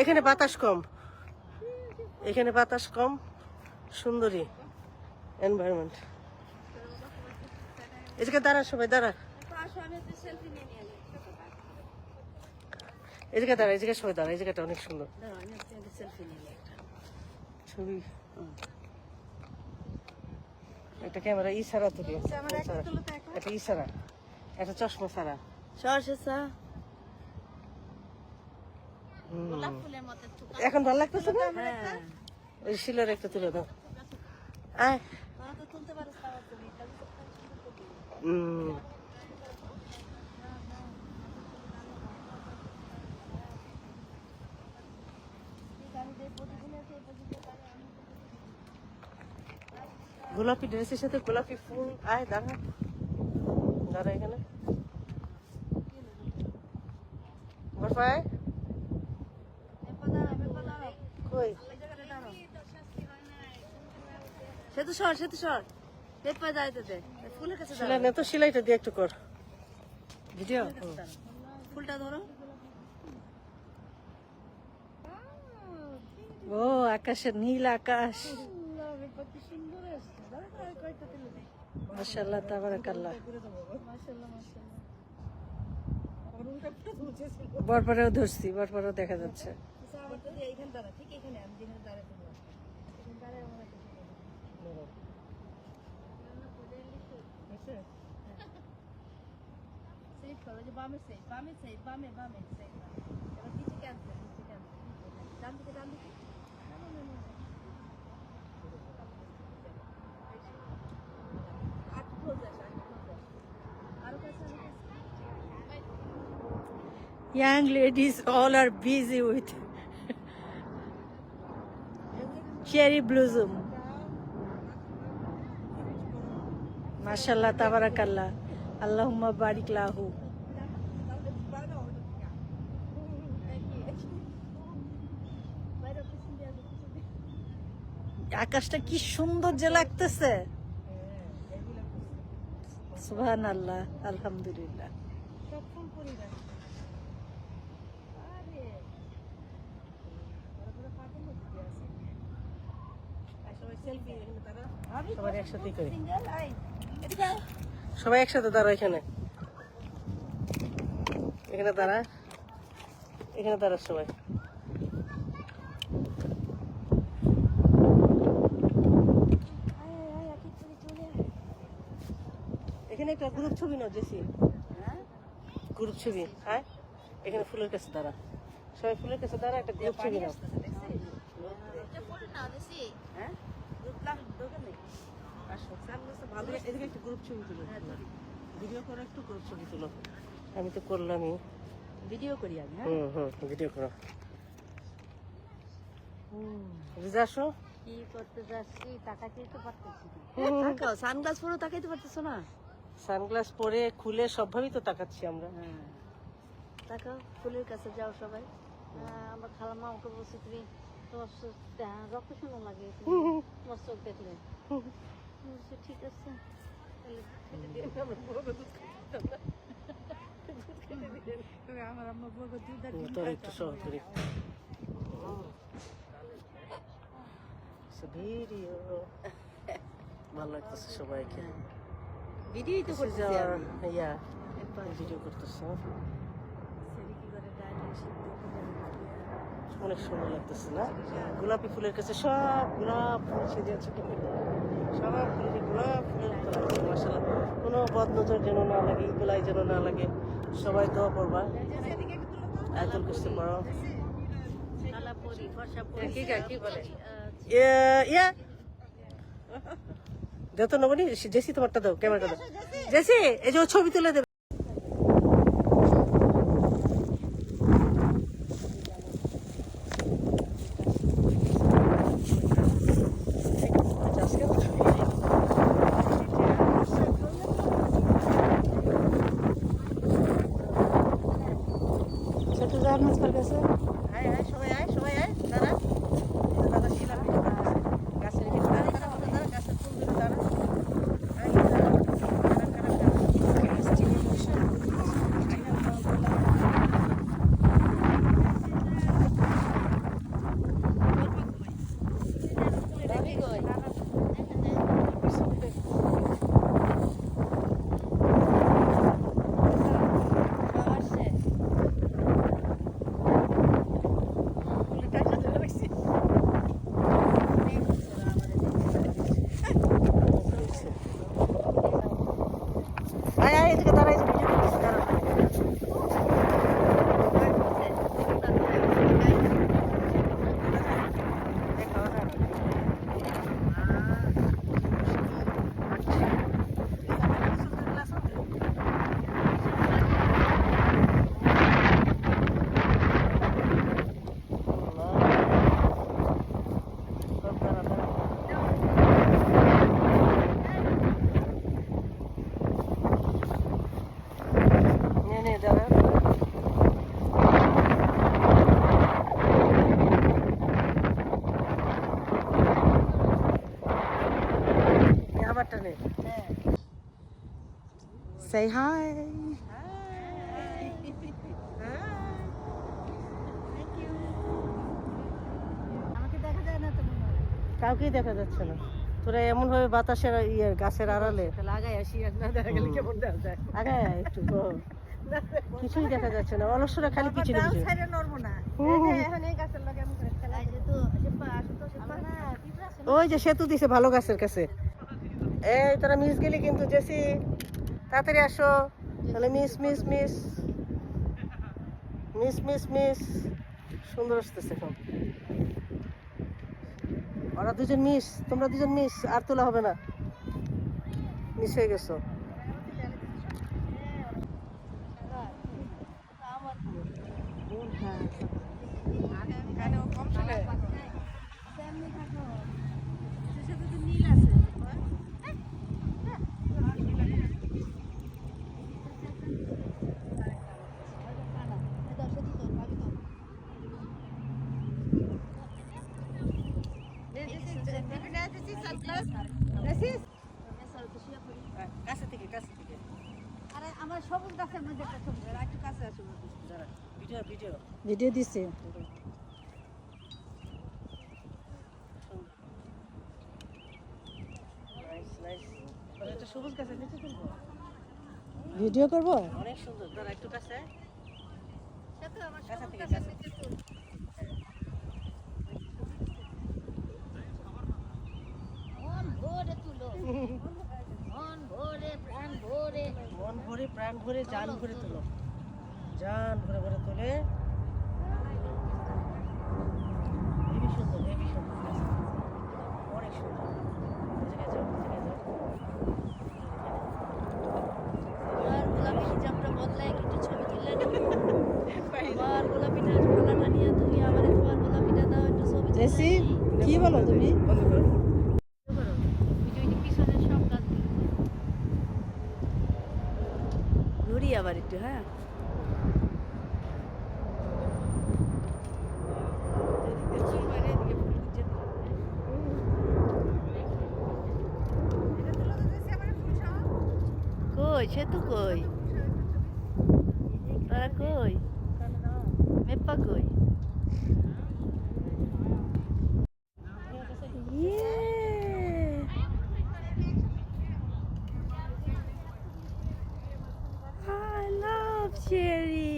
এখানে বাতাস কম। এখানে বাতাস কম সুন্দরী এনভায়রনমেন্ট এদিকে দাঁড়া সবাই দাঁড়া। এদিকে দাঁড়া এদিকে সবাই দাঁড়া জায়গাটা অনেক সুন্দর। ছবি একটা ক্যামেরা ইশারা তুলি একটা ইশারা। একটা চশমা সারা এখন ভালো লাগতেছে না? হ্যাঁ। ওই শিলার একটা তুলে দাও। আয়। গোলাপি ড্রেসের সাথে গোলাপি ফুল। আয় দাঁড়া। দাঁড়া এখানে। বরফায় কই সে তো সর সে তো সর। পেট পায়ে দাঁড়াইতে দে। ফুলের কাছে সেলাই নে তো সেলাইটা দিয়ে একটু কর। ভিডিও? ফুলটা ধরো। ও আকাশের নীল আকাশ। মাশাআল্লাহ তাবারাকাল্লাহ বরপরেও ধরছি বরপরেও দেখা যাচ্ছে। এইখানে দাঁড়া ঠিক এখানে আমি যেখানে 是。Seyit young ladies all are busy with cherry blossom. মাশাল্লাহ তাবারাকাল্লাহ। আল্লাহুম্মা বারিক লাহু। আকাশটা কি সুন্দর যে লাগতেছে। সুবহান আল্লাহ আলহামদুলিল্লাহ। সবাই একসাথেই করি। সবাই একসাথে দাঁড়া এখানে। এখানে দাঁড়া। এখানে দাঁড়া সবাই। এখানে একটা গ্রুপ ছবি নাও, জেসি। গ্রুপ ছবি। হ্যাঁ? এখানে ফুলের কাছে দাঁড়া। সবাই ফুলের কাছে দাঁড়া, একটা গ্রুপ ছবি নাও। ভালো এদিকে- একটু গ্রুপ ছবি তুলো। ভিডিও করো একটু গ্রুপ ছবি তুলো। আমি তো করলামই। ভিডিও করি আমি হ্যাঁ? হুম হুম ভিডিও করো। আসো। কি করতে যাচ্ছি তাকাতেই তো পারতেছি তাকাও সানগ্লাস পরে তাকাইতে পারতেছো না? সানগ্লাস পরে খুলে সবভাবেই তো তাকাচ্ছি আমরা। হ্যাঁ। তাকাও ফুলের কাছে যাও সবাই। আহ, আমার খালামা আমাকে বলছে তুমি তোমার রক্ত শোনা লাগে তোমার চোখ দেখলে। বলছি, ঠিক আছে। তাহলে খেতে দিন, আমরা বউকে দুধ খাইতে না। দুধ খেতে দিলেন। তবে আমার আম্মা বউকে দুধ আর ডিম তোর খাইতো। একটু সহ করি ভিডিও। ভালো লাগতেছে সবাইকে। ভিডিওই তো করতেছি ইয়া ভিডিও করতেছে। অনেক সুন্দর লাগতেছে না? গোলাপি ফুলের কাছে সব গোলাপ ফুল সেজে আছে কোনো যেন না লাগে ইগুলাই যেন না লাগে সবাই দোয়া করবা। পড়ো। কালা পরি, যত নবনি জেসি তোমারটা দাও ক্যামেরাটা দাও। জেসি এই যে ছবি তুলে দেবে। Darnas bölgesi say hi. আমাকে দেখা যায় না তো মনে হয় কাউকেই দেখা যাচ্ছে না। তোরা এমন ভাবে বাতাসের ইয়ে গাছের আড়ালে। লাগাই আসি আর না দেখা গেলে কেমন দেখা যায় আগে একটু গো। কিছুই দেখা যাচ্ছে না। অলসরা খালি পিছনে। এখন এই গাছের লগে আমি করে যে তো তো না? ওই যে সেতু দিছে ভালো গাছের কাছে। এই, তোরা মিস গেলি কিন্তু, জেসি। তাড়াতাড়ি আসো। তাহলে miss miss miss miss miss miss সুন্দর আসতেছে এখন। ওরা দুজন মিস তোমরা দুজন মিস আর তোলা হবে না। মিস হয়ে গেছো। কাছে থেকে কাছে থেকে আরে আমার সবুজ গাছের মধ্যে একটা সবুজ আর একটু কাছে আসো যারা ভিডিও দিছে। ভিডিও করব? অনেক সুন্দর। দাঁড়া একটু কাছে। মন মন মন ভরে প্রাণ ভরে জান ভরে তোলো। জান ভরে ভরে তোলে। হেবি সুন্দর হেবি সুন্দর। অনেক সুন্দর। এই যাও, এই যাও। আর গোলাপি হিজাবটা ছবি তুললে না। আমার গোলাপিটা গলাটা নিয়ে তুমি আমার তোমার গোলাপিটা দাও একটু ছবি জেসি কি বলো তুমি? বন্ধ করো। পিছনের সব কাজ ঘুরি আবার একটু হ্যাঁ? কই সে তো কই? তারা কই? মেপ্পা কই? Yeah. I love cherry.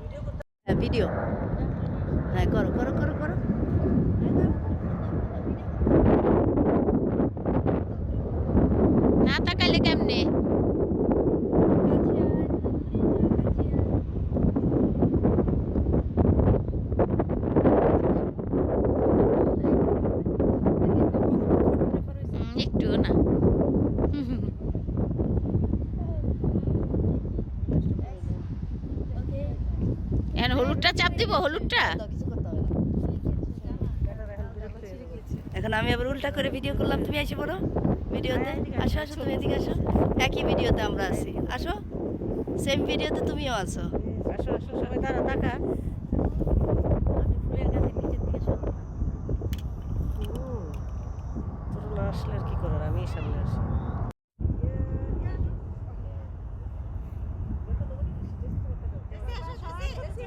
Video হ্যাঁ ভিডিও হ্যাঁ করো করো করো করো না তাকাইলে কেমনে একটু না এখন হলুদটা চাপ দিব হলুদটা? এখন আমি আবার উল্টা করে ভিডিও করলাম। তুমি এসে পড়ো ভিডিওতে। আসো আসো তুমি এদিকে আসো। একই ভিডিওতে আমরা আছি। আসো সেম ভিডিওতে তুমিও আছো। আসো আসো সবাই তারা টাকা তোর না আসলে আর কি করার আমি সামনে আসি হুম লিজা আসো কি করতে যাচ্ছি তাকাইতেই তো পারতেছি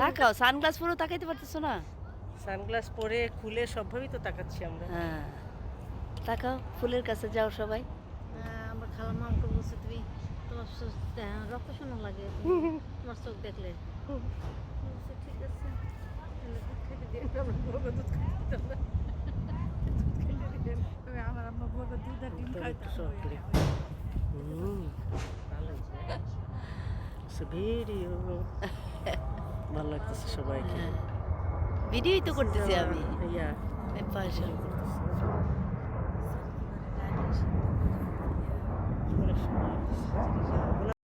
তাকাও সানগ্লাস পুরো তাকাইতে পারতেছো না? সানগ্লাস পরে খুলে সবভাবেই তো তাকাচ্ছি আমরা। হ্যাঁ। তাকাও ফুলের কাছে যাও সবাই। আমার খালা মা আমাকে বলছে তুমি তোমার হ্যাঁ, রক্ত শোনা লাগে। তোমার চোখ দেখলে। ভালো ভিডিও ভালো লাগতেছে সবাইকে ভিডিওই তো করতেছি আমি ইয়া এই পাশে অনেক সুন্দর